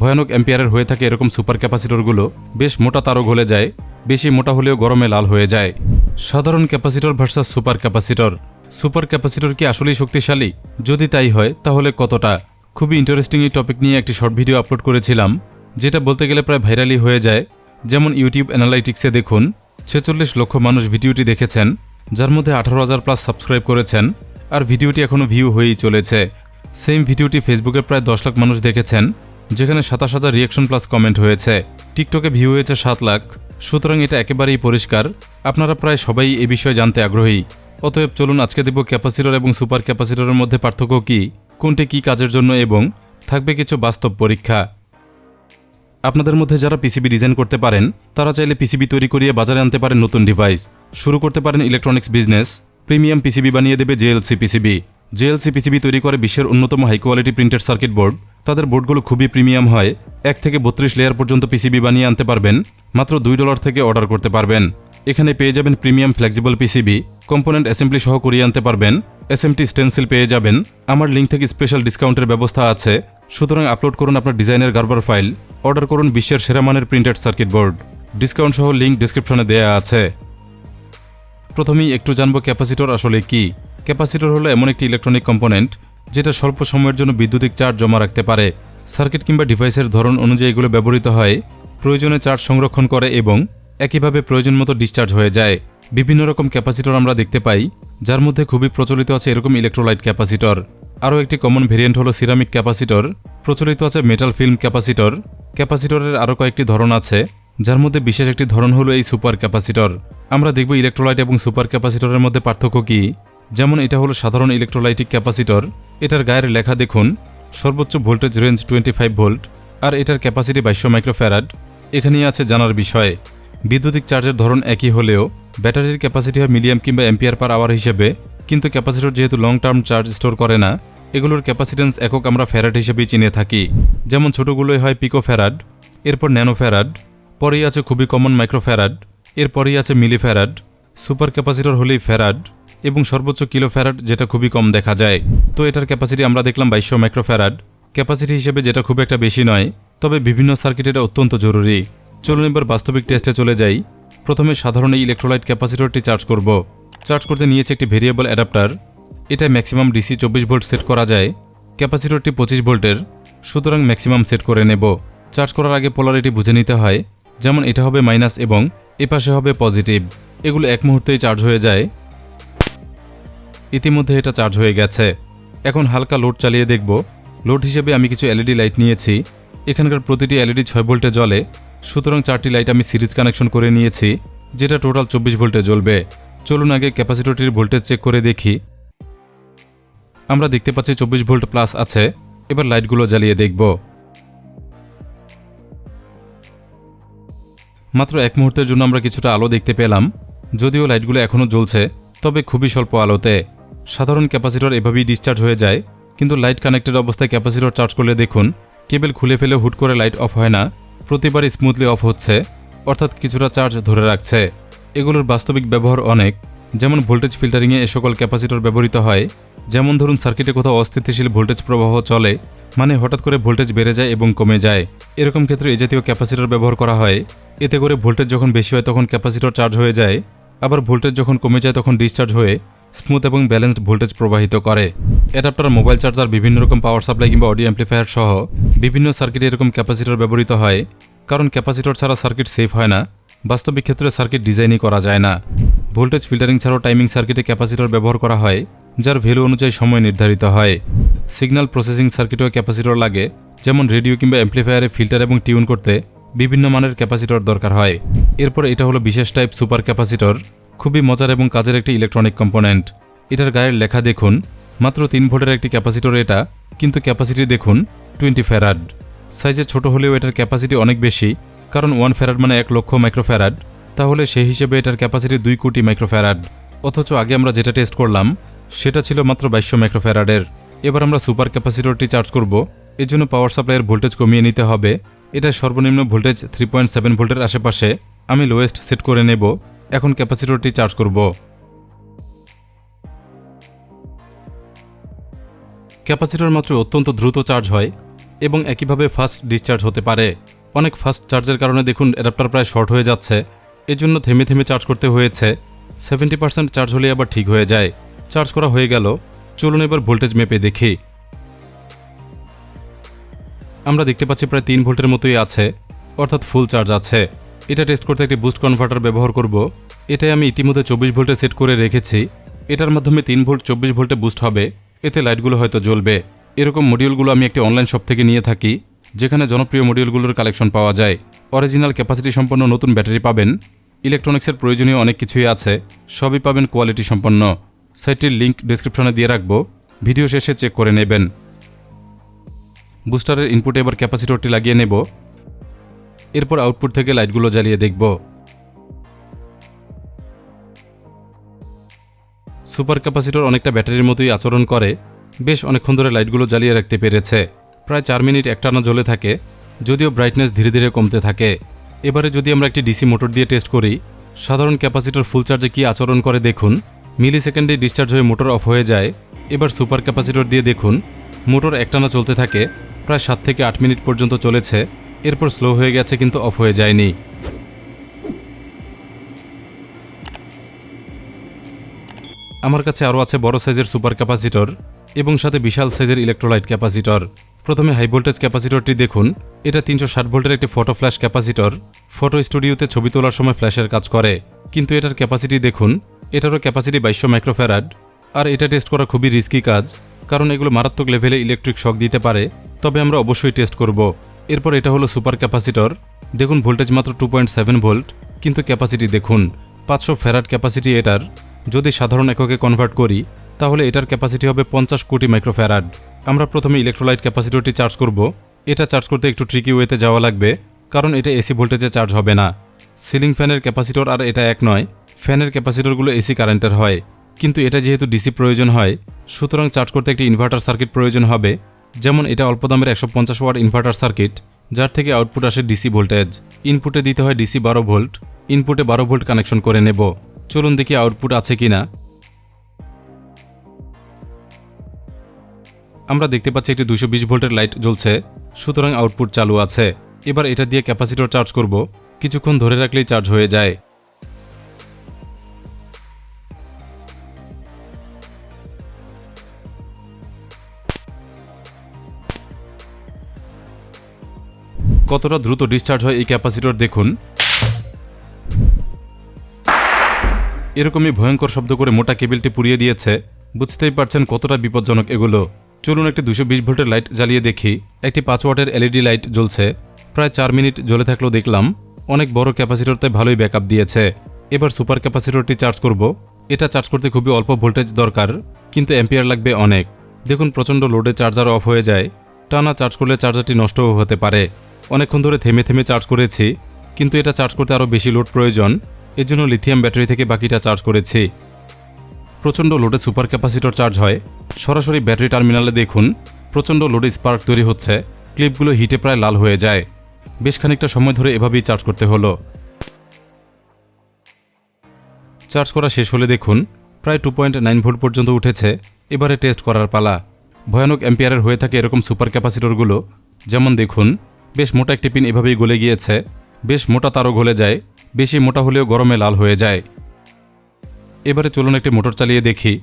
ভয়ানক এম্পিয়ারের হয়ে থাকে এরকম সুপার ক্যাপাসিটরগুলো, বেশ মোটা তারও গলে যায়, বেশি মোটা হলেও গরমে লাল হয়ে যায়। সাধারণ capacitor versus super capacitor. Super capacitor কি আসলেই শক্তিশালী? যদি তাই হয়, তাহলে কতটা? খুবই ইন্টারেস্টিং এই টপিক নিয়ে একটি শর্ট ভিডিও আপলোড করেছিলাম, যেটা বলতে গেলে প্রায় ভাইরালি হয়ে যায়। যেমন ইউটিউব অ্যানালাইটিক্সে দেখুন, ছেচল্লিশ লক্ষ মানুষ ভিডিওটি দেখেছেন, যার মধ্যে আঠারো হাজার প্লাস সাবস্ক্রাইব করেছেন, আর ভিডিওটি এখনও ভিউ হয়েই চলেছে। সেম ভিডিওটি ফেসবুকে প্রায় দশ লাখ মানুষ দেখেছেন যেখানে সাতাশ হাজার রিয়েকশন প্লাস কমেন্ট হয়েছে। টিকটকে ভিউ হয়েছে সাত লাখ। সুতরাং এটা একেবারেই পরিষ্কার। আপনারা প্রায় সবাই এ বিষয়ে জানতে আগ্রহী। অতএব চলুন আজকে দেব ক্যাপাসিটর এবং সুপার ক্যাপাসিটরের মধ্যে পার্থক্য কী, কোনটি কী কাজের জন্য এবং থাকবে কিছু বাস্তব পরীক্ষা। আপনাদের মধ্যে যারা পিসিবি ডিজাইন করতে পারেন, তারা চাইলে পিসিবি তৈরি করিয়ে বাজারে আনতে পারেন নতুন ডিভাইস শুরু করতে পারেন ইলেকট্রনিক্স বিজনেস প্রিমিয়াম পিসিবি বানিয়ে দেবে জেএলসি পিসিবি জেএলসি পিসিবি তৈরি করে বিশ্বের অন্যতম high quality printed circuit board তাদের বোর্ডগুলো খুবই প্রিমিয়াম হয়। এক থেকে বত্রিশ লেয়ার পর্যন্ত পিসিবি বানিয়ে আনতে পারবেন। মাত্র দুই ডলার থেকে অর্ডার করতে পারবেন। এখানে পেয়ে যাবেন premium flexible PCB component assembly সহ করিয়ে আনতে পারবেন। এসএমটি স্টেন্সিল পেয়ে যাবেন। আমার লিঙ্ক থেকে স্পেশাল ডিসকাউন্টের ব্যবস্থা আছে। সুতরাং আপলোড করুন আপনার ডিজাইনের গার্বার ফাইল অর্ডার করুন বিশ্বের সেরা মানের প্রিন্টেড সার্কিট বোর্ড ডিসকাউন্ট সহ লিঙ্ক ডিসক্রিপশনে দেয়া আছে। প্রথমেই একটু জানব ক্যাপাসিটর আসলে কি। ক্যাপাসিটর হলো এমন একটি ইলেকট্রনিক কম্পোনেন্ট যেটা স্বল্প সময়ের জন্য বিদ্যুতিক চার্জ জমা রাখতে পারে। সার্কিট কিংবা ডিভাইসের ধরন অনুযায়ী এগুলো ব্যবহৃত হয়, প্রয়োজনে চার্জ সংরক্ষণ করে এবং একইভাবে প্রয়োজন মতো ডিসচার্জ হয়ে যায়। বিভিন্ন রকম ক্যাপাসিটর আমরা দেখতে পাই, যার মধ্যে খুবই প্রচলিত আছে এরকম ইলেকট্রোলাইট ক্যাপাসিটর। আরও একটি কমন ভেরিয়েন্ট হলো সিরামিক ক্যাপাসিটর, প্রচলিত আছে মেটাল ফিল্ম ক্যাপাসিটর। ক্যাপাসিটরের আরও কয়েকটি ধরন আছে, যার মধ্যে বিশেষ একটি ধরন হলো এই সুপার ক্যাপাসিটর। আমরা দেখব ইলেকট্রোলাইট এবং সুপার ক্যাপাসিটরের মধ্যে পার্থক্য কী। যেমন এটা হলো সাধারণ ইলেকট্রোলাইটিক ক্যাপাসিটর এটার গায়ের লেখা দেখুন, সর্বোচ্চ voltage range twenty five volt আর এটার ক্যাপাসিটি বাইশশো মাইক্রোফ্যারাড এখানেই আছে জানার বিষয়। বিদ্যুতিক চার্জের ধরন একই হলেও ব্যাটারির ক্যাপাসিটি হয় মিলিয়াম কিংবা এম্পিয়ার পার আওয়ার হিসেবে, কিন্তু ক্যাপাসিটর যেহেতু লং টার্ম চার্জ স্টোর করে না, এগুলোর ক্যাপাসিটেন্স একক আমরা ফ্যারাড হিসেবেই চিনে থাকি। যেমন ছোটোগুলোই হয় পিকো ফ্যারাড এরপর ন্যানো ফ্যারাড পরেই আছে খুবই কমন মাইক্রোফ্যারাড এরপরেই আছে মিলি ফ্যারাড সুপার ক্যাপাসিটর হলেই ফ্যারাড এবং সর্বোচ্চ কিলো ফ্যারাড যেটা খুবই কম দেখা যায়। তো এটার ক্যাপাসিটি আমরা দেখলাম বাইশশো মাইক্রোফ্যারাড ক্যাপাসিটি হিসেবে যেটা খুব একটা বেশি নয়, তবে বিভিন্ন সার্কিট এটা অত্যন্ত জরুরি। চলুন এবার বাস্তবিক টেস্টে চলে যাই। প্রথমে সাধারণ এই ইলেকট্রোলাইট ক্যাপাসিটরটি চার্জ করব। চার্জ করতে নিয়েছে একটি ভেরিয়েবল অ্যাডাপ্টার এটা ম্যাক্সিমাম ডিসি চব্বিশ ভোল্ট সেট করা যায়। ক্যাপাসিটরটি পঁচিশ ভোল্টের সুতরাং ম্যাক্সিমাম সেট করে নেব। চার্জ করার আগে পোলারিটি বুঝে নিতে হয়। যেমন এটা হবে মাইনাস এবং এপাশে হবে পজিটিভ এগুলো এক মুহূর্তেই চার্জ হয়ে যায়। ইতিমধ্যে এটা চার্জ হয়ে গেছে। এখন হালকা লোড চালিয়ে দেখব। লোড হিসেবে আমি কিছু এলইডি লাইট নিয়েছি। এখানকার প্রতিটি এলইডি ছয় ভোল্টে জ্বলে। সুতরাং চারটি লাইট আমি সিরিজ কানেকশন করে নিয়েছি, যেটা টোটাল চব্বিশ ভোল্টে জ্বলবে। চলুন আগে ক্যাপাসিটরটির ভোল্টেজ চেক করে দেখি। আমরা দেখতে পাচ্ছি চব্বিশ ভোল্ট প্লাস আছে। এবার লাইটগুলো জ্বালিয়ে দেখব। মাত্র এক মুহূর্তের জন্য আমরা কিছুটা আলো দেখতে পেলাম। যদিও লাইটগুলো এখনও জ্বলছে, তবে খুবই স্বল্প আলোতে। সাধারণ ক্যাপাসিটর এভাবেই ডিসচার্জ হয়ে যায়, কিন্তু লাইট কানেক্টেড অবস্থায় ক্যাপাসিটর চার্জ করলে দেখুন কেবল খুলে ফেলে হুট করে লাইট অফ হয় না, প্রতিবারই স্মুথলি অফ হচ্ছে, অর্থাৎ কিছুটা চার্জ ধরে রাখছে। এগুলোর বাস্তবিক ব্যবহার অনেক, যেমন ভোল্টেজ ফিল্টারিংয়ে এ সকল ক্যাপাসিটর ব্যবহৃত হয়, যেমন ধরুন সার্কিটে কোথাও অস্থিতিশীল ভোল্টেজ প্রবাহ চলে মানে হঠাৎ করে ভোল্টেজ বেড়ে যায় এবং কমে যায়। এরকম ক্ষেত্রে এই জাতীয় ক্যাপাসিটর ব্যবহার করা হয়, এতে করে ভোল্টেজ যখন বেশি হয় তখন ক্যাপাসিটর চার্জ হয়ে যায়, আবার ভোল্টেজ যখন কমে যায় তখন ডিসচার্জ হয়ে স্মুথ এবং ব্যালেন্সড ভোল্টেজ প্রবাহিত করে। অ্যাডাপ্টার, মোবাইল চার্জার, বিভিন্ন রকম পাওয়ার সাপ্লাই কিংবা অডিও অ্যাম্প্লিফায়ার সহ বিভিন্ন সার্কিটে এরকম ক্যাপাসিটর ব্যবহৃত হয়, কারণ ক্যাপাসিটর ছাড়া সার্কিট সেফ হয় না। বাস্তবিক ক্ষেত্রে সার্কিট ডিজাইনই করা যায় না। ভোল্টেজ ফিল্টারিং ছাড়াও টাইমিং সার্কিটে ক্যাপাসিটর ব্যবহার করা হয়, যার ভ্যালু অনুযায়ী সময় নির্ধারিত হয়। সিগন্যাল প্রসেসিং সার্কিটেও ক্যাপাসিটর লাগে, যেমন রেডিও কিংবা অ্যাম্প্লিফায়ারে ফিল্টার এবং টিউন করতে বিভিন্ন মানের ক্যাপাসিটর দরকার হয়। এরপর এটা হলো বিশেষ টাইপ সুপার ক্যাপাসিটর। খুবই মজার এবং কাজের একটি ইলেকট্রনিক কম্পোনেন্ট এটার গায়ের লেখা দেখুন, মাত্র তিন ভোল্টের একটি ক্যাপাসিটর এটা, কিন্তু ক্যাপাসিটি দেখুন টোয়েন্টি ফ্যারাড সাইজে ছোট হলেও এটার ক্যাপাসিটি অনেক বেশি, কারণ ওয়ান ফ্যারাড মানে এক লক্ষ মাইক্রোফ্যারাড তাহলে সেই হিসেবে এটার ক্যাপাসিটি দুই কোটি মাইক্রোফ্যারাড অথচ আগে আমরা যেটা টেস্ট করলাম, সেটা ছিল মাত্র বাইশশো মাইক্রোফ্যারাডের এবার আমরা সুপার ক্যাপাসিটরটি চার্জ করব এর জন্য পাওয়ার সাপ্লাইয়ের ভোল্টেজ কমিয়ে নিতে হবে। এটা সর্বনিম্ন ভোল্টেজ থ্রি পয়েন্ট সেভেন ভোল্টের আশেপাশে, আমি লোয়েস্ট সেট করে নেব। এখন ক্যাপাসিটরটি চার্জ করব। ক্যাপাসিটর মাত্র অত্যন্ত দ্রুত চার্জ হয় এবং একইভাবে ফাস্ট ডিসচার্জ হতে পারে। অনেক ফাস্ট চার্জের কারণে দেখুন অ্যাডাপ্টার প্রায় শর্ট হয়ে যাচ্ছে। এজন্য থেমে থেমে চার্জ করতে হয়েছে। সেভেন্টি পার্সেন্ট চার্জ হলে আবার ঠিক হয়ে যায়। চার্জ করা হয়ে গেল। চলুন এবার ভোল্টেজ মেপে দেখি। আমরা দেখতে পাচ্ছি প্রায় তিন ভোল্টের মতোই আছে, অর্থাৎ ফুল চার্জ আছে। এটা টেস্ট করতে একটি বুস্ট কনভার্টার ব্যবহার করব। এটাই আমি ইতিমধ্যে চব্বিশ ভোল্টে সেট করে রেখেছি। এটার মাধ্যমে তিন ভোল্ট, চব্বিশ ভোল্টে বুস্ট হবে। এতে লাইটগুলো হয়তো জ্বলবে। এরকম মডিউলগুলো আমি একটি অনলাইন শপ থেকে নিয়ে থাকি, যেখানে জনপ্রিয় মডিউলগুলোর কালেকশন পাওয়া যায়। অরিজিনাল ক্যাপাসিটি সম্পন্ন নতুন ব্যাটারি পাবেন। ইলেকট্রনিক্সের প্রয়োজনীয় অনেক কিছুই আছে। সবই পাবেন কোয়ালিটি সম্পন্ন। সাইটটির লিঙ্ক ডিসক্রিপশনে দিয়ে রাখব। ভিডিও শেষে চেক করে নেবেন। বুস্টারের ইনপুটে এবার ক্যাপাসিটরটি লাগিয়ে নেব। এরপর আউটপুট থেকে লাইটগুলো জ্বালিয়ে দেখব। সুপার ক্যাপাসিটর অনেকটা ব্যাটারির মতোই আচরণ করে, বেশ অনেকক্ষণ ধরে লাইটগুলো জ্বালিয়ে রাখতে পেরেছে। প্রায় চার মিনিট একটানা জ্বলে থাকে, যদিও ব্রাইটনেস ধীরে ধীরে কমতে থাকে। এবারে যদি আমরা একটি ডিসি মোটর দিয়ে টেস্ট করি, সাধারণ ক্যাপাসিটর ফুল চার্জে কী আচরণ করে দেখুন। মিলি সেকেন্ডে ডিসচার্জ হয়ে মোটর অফ হয়ে যায়। এবার সুপার ক্যাপাসিটর দিয়ে দেখুন মোটর একটানা চলতে থাকে, প্রায় সাত থেকে আট মিনিট পর্যন্ত চলেছে। এরপর স্লো হয়ে গেছে কিন্তু অফ হয়ে যায়নি। আমার কাছে আরও আছে বড় সাইজের সুপার ক্যাপাসিটর এবং সাথে বিশাল সাইজের ইলেকট্রোলাইট ক্যাপাসিটর। প্রথমে হাই ভোল্টেজ ক্যাপাসিটরটি দেখুন। এটা তিনশো ষাট ভোল্টের একটি ফটো ফ্ল্যাশ ক্যাপাসিটর। ফটো স্টুডিওতে ছবি তোলার সময় ফ্ল্যাশের কাজ করে। কিন্তু এটার ক্যাপাসিটি দেখুন, এটারও ক্যাপাসিটি বাইশশো মাইক্রোফ্যারাড। আর এটা টেস্ট করা খুবই রিস্কি কাজ, কারণ এগুলো মারাত্মক লেভেলে ইলেকট্রিক শক দিতে পারে। তবে আমরা অবশ্যই টেস্ট করব। এরপর এটা হলো সুপার ক্যাপাসিটর। দেখুন ভোল্টেজ মাত্র টু পয়েন্ট সেভেন ভোল্ট কিন্তু ক্যাপাসিটি দেখুন, পাঁচশো ফ্যারাড ক্যাপাসিটি এটার। যদি সাধারণ এককে কনভার্ট করি, তাহলে এটার ক্যাপাসিটি হবে পঞ্চাশ কোটি মাইক্রোফ্যারাড। আমরা প্রথমে ইলেকট্রোলাইট ক্যাপাসিটরটি চার্জ করব। এটা চার্জ করতে একটু ট্রিকি ওয়েতে যাওয়া লাগবে, কারণ এটা এসি ভোল্টেজে চার্জ হবে না। সিলিং ফ্যানের ক্যাপাসিটর আর এটা এক নয় ফ্যানের ক্যাপাসিটরগুলো এসি কারেন্টের হয়। কিন্তু এটা যেহেতু ডিসি প্রয়োজন হয়, সুতরাং চার্জ করতে একটি ইনভার্টার সার্কিট প্রয়োজন হবে। যেমন এটা অল্প দামের একশো পঞ্চাশ ওয়াট ইনভার্টার সার্কিট যার থেকে আউটপুট আসে ডিসি ভোল্টেজ ইনপুটে দিতে হয় ডিসি বারো ভোল্ট ইনপুটে বারো ভোল্ট কানেকশন করে নেব। চলুন দেখি আউটপুট আছে কিনা। আমরা দেখতে পাচ্ছি একটি দুশো বিশ ভোল্টের লাইট জ্বলছে। সুতরাং আউটপুট চালু আছে। এবার এটা দিয়ে ক্যাপাসিটর চার্জ করব। কিছুক্ষণ ধরে রাখলেই চার্জ হয়ে যায়। কতটা দ্রুত ডিসচার্জ হয় এই ক্যাপাসিটর দেখুন। এরকমই ভয়ঙ্কর শব্দ করে মোটা কেবিলটি পুড়িয়ে দিয়েছে। বুঝতেই পারছেন কতটা বিপজ্জনক এগুলো। চলুন একটি দুশো বিশ ভোল্টের লাইট জ্বালিয়ে দেখি। একটি পাঁচ ওয়াটের এলইডি লাইট জ্বলছে। প্রায় চার মিনিট জ্বলে থাকলেও দেখলাম, অনেক বড় ক্যাপাসিটরতে ভালোই ব্যাকআপ দিয়েছে। এবার সুপার ক্যাপাসিটরটি চার্জ করব। এটা চার্জ করতে খুবই অল্প ভোল্টেজ দরকার, কিন্তু অ্যাম্পিয়ার লাগবে অনেক। দেখুন, প্রচণ্ড লোডে চার্জার অফ হয়ে যায়। টানা চার্জ করলে চার্জারটি নষ্টও হতে পারে। অনেকক্ষণ ধরে থেমে থেমে চার্জ করেছি, কিন্তু এটা চার্জ করতে আরও বেশি লোড প্রয়োজন। এর জন্য লিথিয়াম ব্যাটারি থেকে বাকিটা চার্জ করেছি। প্রচণ্ড লোডে সুপার ক্যাপাসিটর চার্জ হয়। সরাসরি ব্যাটারি টার্মিনালে দেখুন, প্রচণ্ড লোডে স্পার্ক তৈরি হচ্ছে। ক্লিপগুলো হিটে প্রায় লাল হয়ে যায়। বেশ খানিকটা সময় ধরে এভাবেই চার্জ করতে হলো। চার্জ করা শেষ হলে দেখুন, প্রায় টু পয়েন্ট নাইন ভোল্ট পর্যন্ত উঠেছে। এবারে টেস্ট করার পালা। ভয়ানক এম্পিয়ারের হয়ে থাকে এরকম সুপার ক্যাপাসিটরগুলো যেমন দেখুন বেশ মোটা একটি পিন এভাবেই গলে গিয়েছে। বেশ মোটা তারও গলে যায়, বেশি মোটা হলেও গরমে লাল হয়ে যায়। এবারে চলুন একটি মোটর চালিয়ে দেখি।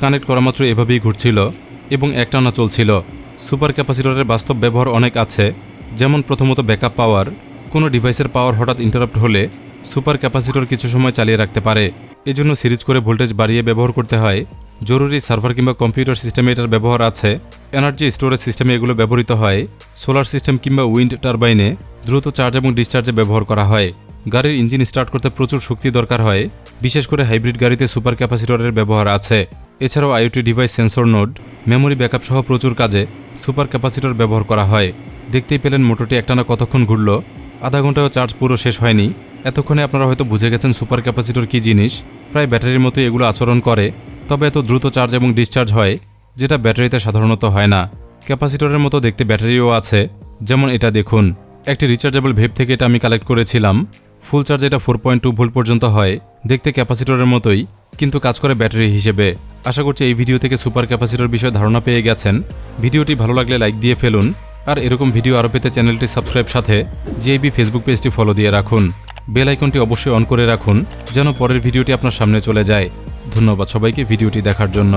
কানেক্ট করা মাত্র এভাবেই ঘুরছিল এবং একটানা চলছিল। সুপার ক্যাপাসিটরের বাস্তব ব্যবহার অনেক আছে, যেমন প্রথমত ব্যাকআপ পাওয়ার। কোনো ডিভাইসের পাওয়ার হঠাৎ ইন্টারাপ্ট হলে সুপার ক্যাপাসিটর কিছু সময় চালিয়ে রাখতে পারে। এজন্য সিরিজ করে ভোল্টেজ বাড়িয়ে ব্যবহার করতে হয়। জরুরি সার্ভার কিংবা কম্পিউটার সিস্টেমে এটার ব্যবহার আছে। এনার্জি স্টোরেজ সিস্টেমে এগুলো ব্যবহৃত হয়। সোলার সিস্টেম কিংবা উইন্ড টারবাইনে দ্রুত চার্জ এবং ডিসচার্জে ব্যবহার করা হয়। গাড়ির ইঞ্জিন স্টার্ট করতে প্রচুর শক্তি দরকার হয়। বিশেষ করে হাইব্রিড গাড়িতে সুপার ক্যাপাসিটরের ব্যবহার আছে। এছাড়াও IoT device sensor node, memory backup সহ প্রচুর কাজে সুপার ক্যাপাসিটর ব্যবহার করা হয়। দেখতেই পেলেন মোটরটি একটানা কতক্ষণ ঘুরল। আধা ঘন্টাও চার্জ পুরো শেষ হয়নি। এতক্ষণে আপনারা হয়তো বুঝে গেছেন সুপার ক্যাপাসিটর কী জিনিস। প্রায় ব্যাটারির মতোই এগুলো আচরণ করে, তবে এত দ্রুত চার্জ এবং ডিসচার্জ হয়, যেটা ব্যাটারিতে সাধারণত হয় না। ক্যাপাসিটরের মতো দেখতে ব্যাটারিও আছে, যেমন এটা দেখুন। একটি রিচার্জেবল ভেব থেকে এটা আমি কালেক্ট করেছিলাম। ফুল চার্জ এটা ফোর পয়েন্ট টু ভোল্ট পর্যন্ত হয়, দেখতে ক্যাপাসিটরের মতোই, কিন্তু কাজ করে ব্যাটারি হিসেবে। আশা করছি এই ভিডিও থেকে সুপার ক্যাপাসিটর বিষয়ে ধারণা পেয়ে গেছেন। ভিডিওটি ভালো লাগলে লাইক দিয়ে ফেলুন, আর এরকম ভিডিও আরও পেতে চ্যানেলটি সাবস্ক্রাইব সাথে জিআইবি ফেসবুক পেজটি ফলো দিয়ে রাখুন। বেল আইকনটি অবশ্যই অন করে রাখুন, যেন পরের ভিডিওটি আপনার সামনে চলে যায়। ধন্যবাদ সবাইকে ভিডিওটি দেখার জন্য।